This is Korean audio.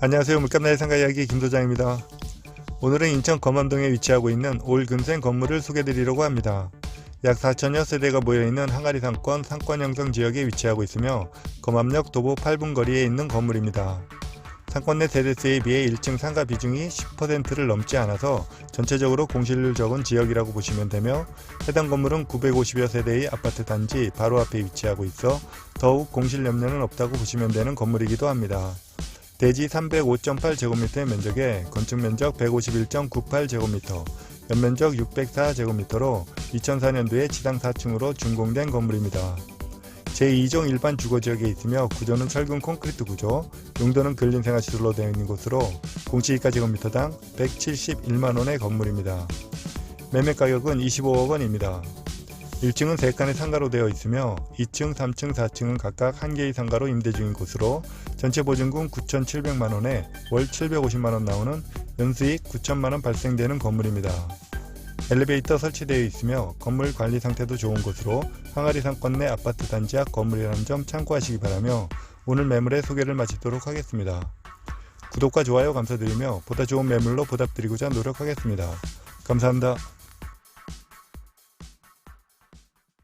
안녕하세요. 물감나의 상가 이야기 김소장입니다. 오늘은 인천 검암동에 위치하고 있는 올금생 건물을 소개드리려고 합니다. 약 4천여 세대가 모여있는 항아리 상권 상권 형성 지역에 위치하고 있으며 검암역 도보 8분 거리에 있는 건물입니다. 상권 내 세대수에 비해 1층 상가 비중이 10%를 넘지 않아서 전체적으로 공실률 적은 지역이라고 보시면 되며 해당 건물은 950여 세대의 아파트 단지 바로 앞에 위치하고 있어 더욱 공실 염려는 없다고 보시면 되는 건물이기도 합니다. 대지 305.8제곱미터의 면적에 건축 면적 151.98제곱미터, 연면적 604제곱미터로 2004년도에 지상 4층으로 준공된 건물입니다. 제2종 일반 주거지역에 있으며 구조는 철근 콘크리트 구조, 용도는 근린생활 시설로 되어 있는 곳으로 공시지가 제곱미터당 171만원의 건물입니다. 매매 가격은 25억 원입니다. 1층은 3칸의 상가로 되어 있으며 2층, 3층, 4층은 각각 한 개의 상가로 임대 중인 곳으로 전체 보증금 9,700만원에 월 750만원 나오는 연수익 9천만원 발생되는 건물입니다. 엘리베이터 설치되어 있으며 건물 관리 상태도 좋은 곳으로 항아리 상권 내 아파트 단지 앞 건물이라는 점 참고하시기 바라며 오늘 매물의 소개를 마치도록 하겠습니다. 구독과 좋아요 감사드리며 보다 좋은 매물로 보답드리고자 노력하겠습니다. 감사합니다.